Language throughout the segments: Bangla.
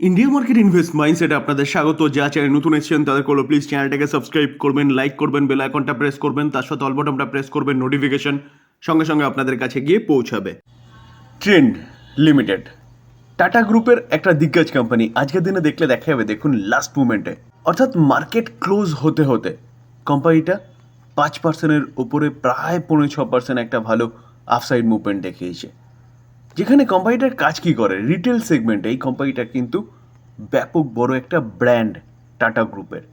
ইন্ডিয়া মার্কেট ইনভেস্ট মাইন্ডসেটে আপনাদের স্বাগত। যা চ্যানেল নতুন এসেছেন তাদের করল প্লিজ চ্যানেলটাকে সাবস্ক্রাইব করবেন লাইক করবেন বেল আইকনটা প্রেস করবেন, তার সাথে অল বটনটা প্রেস করবেন নোটিফিকেশন সঙ্গে সঙ্গে আপনাদের কাছে গিয়ে পৌঁছাবে। ট্রেন্ড লিমিটেড টাটা গ্রুপের একটা দিগ্গজ কোম্পানি আজকের দিনে দেখলে দেখা যাবে, দেখুন লাস্ট মুমেন্টে অর্থাৎ মার্কেট ক্লোজ হতে হতে কোম্পানিটা পাঁচ পার্সেন্টের উপরে প্রায় পনেরো ছ পার্সেন্ট একটা ভালো আফসাইড মুভমেন্ট দেখিয়েছে। যেখানে কোম্পানিটার কাজ কি করে? রিটেল সেগমেন্টে এই কোম্পানিটা কিন্তু ব্যাপক বড় একটা ব্র্যান্ড টাটা গ্রুপের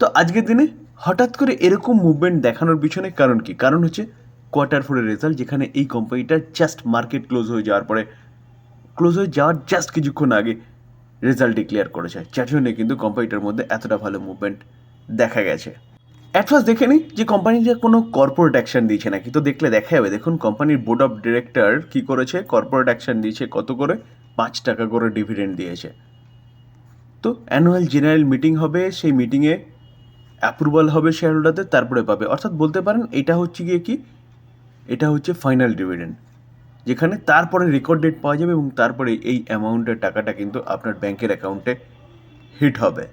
তো আজকের দিনে হঠাৎ করে এরকম মুভমেন্ট দেখানোর পিছনে কারণ কি? কারণ হচ্ছে কোয়ার্টার ফোরের রেজাল্ট যেখানে এই কোম্পানিটা জাস্ট মার্কেট ক্লোজ হয়ে যাওয়ার পরে ক্লোজ হয়ে যাওয়ার জাস্ট কিছুক্ষণ আগে রেজাল্ট ডিক্লেয়ার করেছে। যার জন্য কিন্তু কোম্পানিটার মধ্যে এতটা ভালো মুভমেন্ট দেখা গেছে। ফার্স্ট দেখে নিই যে কোম্পানিটা কোনো কর্পোরেট অ্যাকশন দিয়েছে নাকি। তো দেখলে দেখা যাবে দেখুন কোম্পানির বোর্ড অফ ডিরেক্টর কী করেছে? কর্পোরেট অ্যাকশন দিয়েছে কত করে? পাঁচ টাকা করে ডিভিডেন্ড দিয়েছে। তো অ্যানুয়াল জেনারেল মিটিং হবে, সেই মিটিংয়ে অ্যাপ্রুভাল হবে শেয়ার হোল্ডারদের তারপরে পাবে। অর্থাৎ বলতে পারেন, এটা হচ্ছে গিয়ে কি? এটা হচ্ছে ফাইনাল ডিভিডেন্ড যেখানে তারপরে রেকর্ড ডেট পাওয়া যাবে এবং তারপরে এই অ্যামাউন্টের টাকাটা কিন্তু আপনার ব্যাংকের অ্যাকাউন্টে হিট হবে।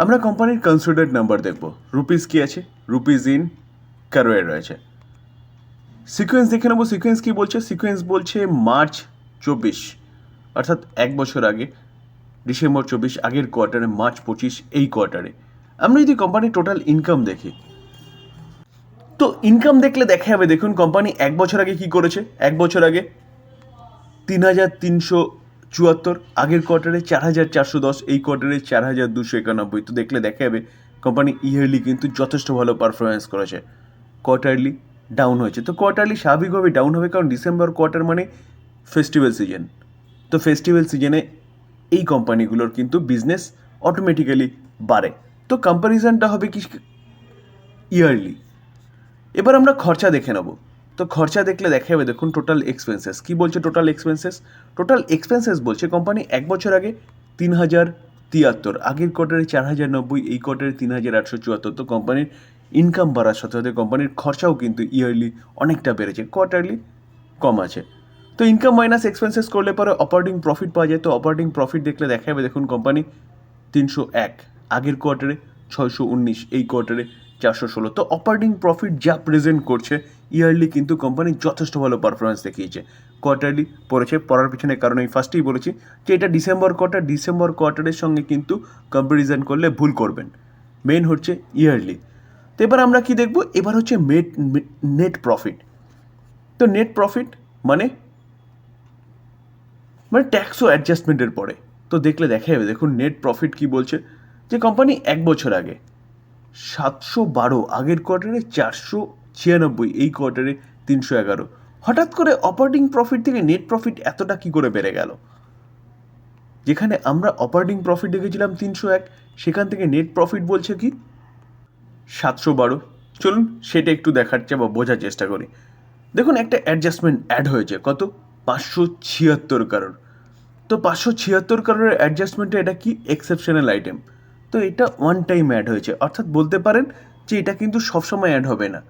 আমরা কোম্পানির কনসিডার্ড নাম্বার দেখব। রুপিস কি আছে? রুপিস ইন ক্যারোয়ে রয়েছে। সিকোয়েন্স দেখে নেব। সিকোয়েন্স কি বলছে? সিকোয়েন্স বলছে মার্চ চব্বিশ। অর্থাৎ এক বছর আগে, ডিসেম্বর চব্বিশ, আগের কোয়ার্টারে মার্চ পঁচিশ, এই কোয়ার্টারে আমরা যদি কোম্পানির টোটাল ইনকাম দেখি। তো ইনকাম দেখলে দেখা যাবে, দেখুন কোম্পানি এক বছর আগে কি করেছে? এক বছর আগে তিন হাজার তিনশো চুয়াত্তর, আগের কোয়ার্টারে চার হাজার চারশো দশ, এই কোয়ার্টারে চার হাজার দুশো একানব্বই। তো দেখলে দেখা যাবে কোম্পানি ইয়ারলি কিন্তু যথেষ্ট ভালো পারফরমেন্স করেছে। কোয়ার্টারলি ডাউন হয়েছে। তো কোয়ার্টারলি স্বাভাবিকভাবে ডাউন হবে কারণ ডিসেম্বর কোয়ার্টার মানে ফেস্টিভ্যাল সিজন তো ফেস্টিভ্যাল সিজনে এই কোম্পানিগুলোর কিন্তু বিজনেস অটোমেটিক্যালি বাড়ে। তো কম্প্যারিজনটা হবে কি ইয়ারলি এবার আমরা খরচা দেখে নেব। তো খরচা দেখলে দেখা যাবে দেখুন টোটাল এক্সপেন্সেস কি বলছে টোটাল এক্সপেন্সেস টোটাল এক্সপেন্সেস বলছে কোম্পানি এক বছর আগে তিন হাজার তিয়াত্তর, আগের কোয়ার্টারে চার হাজার নব্বই, এই কোয়ার্টারে তিন হাজার আটশো চুয়াত্তর। তো কোম্পানির ইনকাম বাড়ার সাথে সাথে কোম্পানির খরচাও কিন্তু ইয়ারলি অনেকটা বেড়েছে কোয়ার্টারলি কম আছে। তো ইনকাম মাইনাস এক্সপেন্সেস করলে পরে অপারেটিং প্রফিট পাওয়া যায়। তো অপারেটিং প্রফিট দেখলে দেখা যাবে দেখুন কোম্পানি তিনশো এক, আগের কোয়ার্টারে ছয়শো উনিশ, এই কোয়ার্টারে চারশো ষোলো। তো অপারেটিং প্রফিট যা প্রেজেন্ট করছে ইয়ারলি কিন্তু কোম্পানি যথেষ্ট ভালো পারফরমেন্স দেখিয়েছে। কোয়ার্টারলি পড়েছে, পড়ার পিছনে কারণ আমি ফার্স্টেই বলেছি যে এটা ডিসেম্বর কোয়ার্টার ডিসেম্বর কোয়ার্টারের সঙ্গে কিন্তু কম্প্যারিজন করলে ভুল করবেন। মেন হচ্ছে ইয়ারলি তো এবার আমরা কি দেখব? এবার হচ্ছে মেট নেট প্রফিট তো নেট প্রফিট মানে মানে ট্যাক্স ও অ্যাডজাস্টমেন্টের পরে। তো দেখলে দেখা যাবে দেখুন নেট প্রফিট কি বলছে? যে কোম্পানি এক বছর আগে সাতশো বারো, আগের কোয়ার্টারে চারশো ছিয়ানব্বই, এই কোয়ার্টারে তিনশো এগারো। হঠাৎ করে অপারেটিং প্রফিট থেকে নেট প্রফিট এতটা কি করে বেড়ে গেল? যেখানে আমরা অপারেটিং প্রফিট দেখেছিলাম তিনশো এক, সেখান থেকে নেট প্রফিট বলছে কি? সাতশো বারো। চলুন সেটা একটু দেখার বা বোঝার চেষ্টা করি। দেখুন, একটা অ্যাডজাস্টমেন্ট অ্যাড হয়েছে। কত? পাঁচশো ছিয়াত্তর কারোর তো পাঁচশো ছিয়াত্তর কারোর অ্যাডজাস্টমেন্টে এটা কি? এক্সেপশনাল আইটেম তো এটা ওয়ান টাইম অ্যাড হয়েছে। অর্থাৎ বলতে পারেন যে এটা কিন্তু সবসময় অ্যাড হবে না।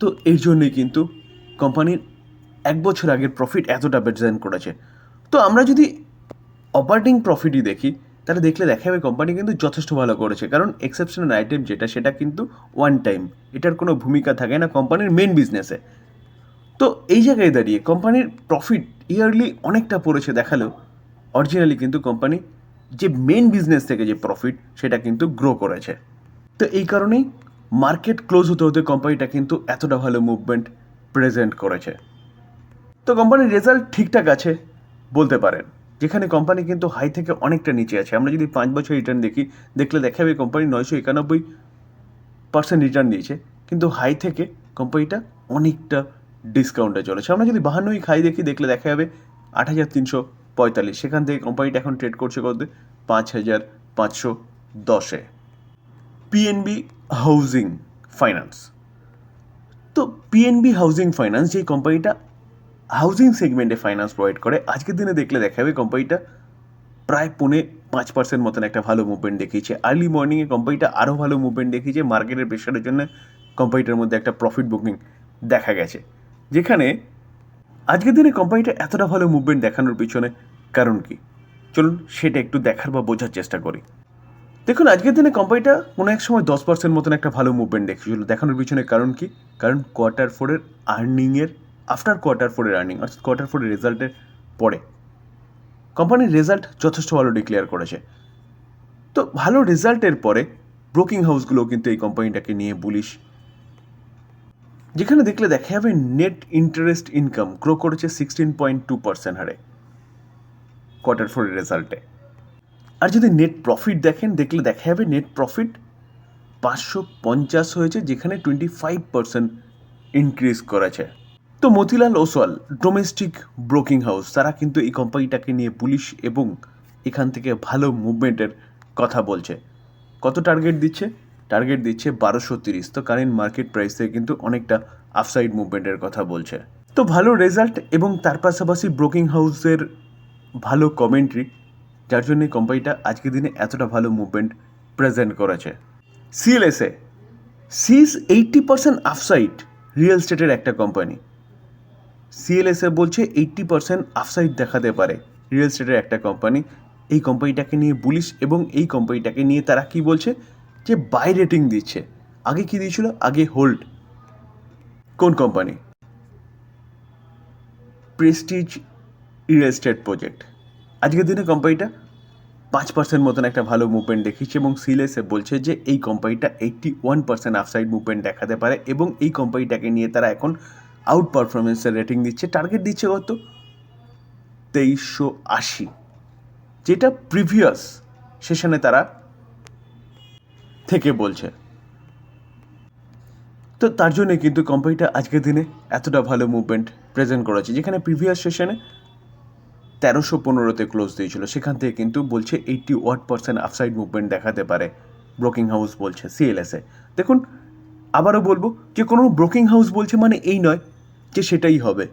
তো এই জন্যই কিন্তু কোম্পানির এক বছর আগের প্রফিট এতটা প্রেজেন্ট করেছে। তো আমরা যদি অপারেটিং প্রফিটই দেখি, তাহলে দেখলে দেখা যাবে কোম্পানি কিন্তু যথেষ্ট ভালো করেছে। কারণ এক্সেপশনাল আইটেম যেটা, সেটা কিন্তু ওয়ান টাইম এটার কোনো ভূমিকা থাকে না কোম্পানির মেন বিজনেসে তো এই জায়গায় দাঁড়িয়ে কোম্পানির প্রফিট ইয়ারলি অনেকটা পড়েছে দেখালেও অরিজিনালি কিন্তু কোম্পানি যে মেন বিজনেস থেকে যে প্রফিট সেটা কিন্তু গ্রো করেছে। তো এই কারণেই মার্কেট ক্লোজ হতে হতে কোম্পানিটা কিন্তু এতটা ভালো মুভমেন্ট প্রেজেন্ট করেছে। তো কোম্পানির রেজাল্ট ঠিকঠাক আছে বলতে পারেন, যেখানে কোম্পানি কিন্তু হাই থেকে অনেকটা নিচে আছে। আমরা যদি পাঁচ বছর রিটার্ন দেখি, দেখলে দেখা যাবে কোম্পানি নয়শো একানব্বই পার্সেন্ট রিটার্ন দিয়েছে, কিন্তু হাই থেকে কোম্পানিটা অনেকটা ডিসকাউন্টে চলেছে। আমরা যদি বাহান্নই খাই দেখি, দেখলে দেখা যাবে আট হাজার তিনশো পঁয়তাল্লিশ। সেখান থেকে কোম্পানিটা এখন ট্রেড করছে কত? পাঁচ হাজার পাঁচশো দশে। পিএনবি হাউজিং ফাইন্যান্স তো পিএনবি হাউজিং ফাইন্যান্স যেই কোম্পানিটা হাউজিং সেগমেন্টে ফাইন্যান্স প্রোভাইড করে, আজকের দিনে দেখলে দেখা যাবে কোম্পানিটা প্রায় পৌনে পাঁচ পার্সেন্ট মতন একটা ভালো মুভমেন্ট দেখিয়েছে। আর্লি মর্নিংয়ে কোম্পানিটা আরও ভালো মুভমেন্ট দেখিয়েছে মার্কেটের প্রেশারের জন্য কোম্পানিটার মধ্যে একটা প্রফিট বুকিং দেখা গেছে। যেখানে আজকের দিনে কোম্পানিটা এতটা ভালো মুভমেন্ট দেখানোর পিছনে কারণ কি? চলুন সেটা একটু দেখার বা বোঝার চেষ্টা করি। দেখুন, আজকের দিনে কোম্পানিটা কোনো এক সময় দশ পার্সেন্ট মতন একটা ভালো মুভমেন্ট দেখেছিল। দেখানোর পিছনে কারণ কি? কারণ কোয়ার্টার ফোরের আর্নিংয়ের আফটার কোয়ার্টার ফোরের আর্নিং অর্থাৎ কোয়ার্টার ফোরের রেজাল্টের পরে কোম্পানির রেজাল্ট যথেষ্ট ভালো ডিক্লেয়ার করেছে। তো ভালো রেজাল্টের পরে ব্রোকিং হাউসগুলো কিন্তু এই কোম্পানিটাকে নিয়ে বুলিশ যেখানে দেখলে দেখা যাবে নেট ইন্টারেস্ট ইনকাম গ্রো করেছে সিক্সটিন পয়েন্ট টু পার্সেন্ট হারে। কোয়ার্টার ফোরের রেজাল্টে আর যদি নেট প্রফিট দেখেন, দেখলে দেখা যাবে নেট প্রফিট পাঁচশো পঞ্চাশ হয়েছে, যেখানে টোয়েন্টি ফাইভ পার্সেন্ট ইনক্রিজ করেছে। তো Motilal Oswal domestic broking house তারা কিন্তু এই কোম্পানিটাকে নিয়ে পুলিশ এবং এখান থেকে ভালো মুভমেন্টের কথা বলছে। কত টার্গেট দিচ্ছে? টার্গেট দিচ্ছে বারোশো তিরিশ। তো কারেন্ট মার্কেট প্রাইস থেকে কিন্তু অনেকটা আফসাইড মুভমেন্টের কথা বলছে। তো ভালো রেজাল্ট এবং তার পাশাপাশি ব্রোকিং হাউসের ভালো কমেন্ট্রি যার জন্য এই কোম্পানিটা আজকের দিনে এতটা ভালো মুভমেন্ট প্রেজেন্ট করেছে। CLSA sees eighty percent upside real স্টেটের একটা কোম্পানি সিএলএসএ বলছে এইট্টি পার্সেন্ট আফসাইড দেখাতে পারে রিয়েল স্টেটের একটা কোম্পানি এই কোম্পানিটাকে নিয়ে বুলিশ এবং এই কোম্পানিটাকে নিয়ে তারা কি বলছে? যে বাই রেটিং দিচ্ছে। আগে কি দিয়েছিল? আগে হোল্ড কোন company Prestige real estate project আজকের দিনে কোম্পানিটা পাঁচ পার্সেন্ট মতন একটা ভালো মুভমেন্ট দেখিয়েছে এবং সিলেসে বলছে যে এই কোম্পানিটা eighty one percent upside movement দেখাতে পারে এবং এই কোম্পানিটাকে নিয়ে তারা এখন আউট পারফরমেন্সের রেটিং দিচ্ছে। টার্গেট দিচ্ছে কত? তেইশশো আশি। যেটা প্রিভিয়াস সেশনে তারা থেকে বলছে। তো তার জন্যে কিন্তু কোম্পানিটা আজকের দিনে এতটা ভালো মুভমেন্ট প্রেজেন্ট করেছে। যেখানে প্রিভিয়াস সেশনে তেরোশো পনেরোতে ক্লোজ দিয়েছিল। সেখান থেকে কিন্তু বলছে এইটটি ওয়াট পার্সেন্ট আফসাইড মুভমেন্ট দেখাতে পারে। ব্রোকিং হাউস বলছে সিএলএসএ দেখুন, আবারও বলব যে কোনো ব্রোকিং হাউস বলছে মানে এই নয় যে সেটাই হবে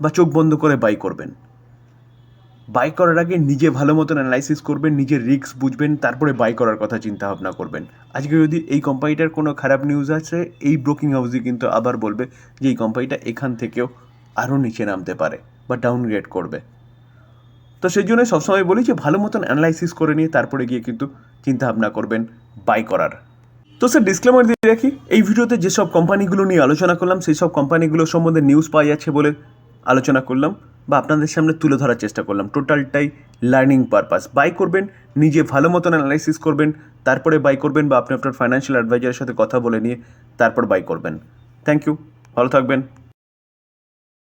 বা চোখ বন্ধ করে বাই করবেন। বাই করার আগে নিজে ভালো মতন অ্যানালাইসিস করবেন, নিজের রিস্ক বুঝবেন, তারপরে বাই করার কথা চিন্তা ভাবনা করবেন। আজকে যদি এই কোম্পানিটার কোনো খারাপ নিউজ আছে এই ব্রোকিং হাউসই কিন্তু আবার বলবে যে এই কোম্পানিটা এখান থেকেও আরও নিচে নামতে পারে বা ডাউনগ্রেড করবে। তো সেই জন্য সবসময় বলি যে ভালো মতন অ্যানালাইসিস করে নিয়ে তারপরে গিয়ে কিন্তু চিন্তা ভাবনা করবেন বাই করার। তো স্যার ডিসক্লেমার দিয়ে রাখি, এই ভিডিওতে যেসব কোম্পানিগুলো নিয়ে আলোচনা করলাম সেই সব কোম্পানিগুলো সম্বন্ধে নিউজ পাওয়া যাচ্ছে বলে আলোচনা করলাম বা আপনাদের সামনে তুলে ধরার চেষ্টা করলাম। টোটালটাই লার্নিং পারপাস বাই করবেন, নিজে ভালো মতন অ্যানালাইসিস করবেন, তারপরে বাই করবেন বা আপনি আপনার ফাইন্যান্সিয়াল অ্যাডভাইজারের সাথে কথা বলে নিয়ে তারপর বাই করবেন। থ্যাংক ইউ ভালো থাকবেন।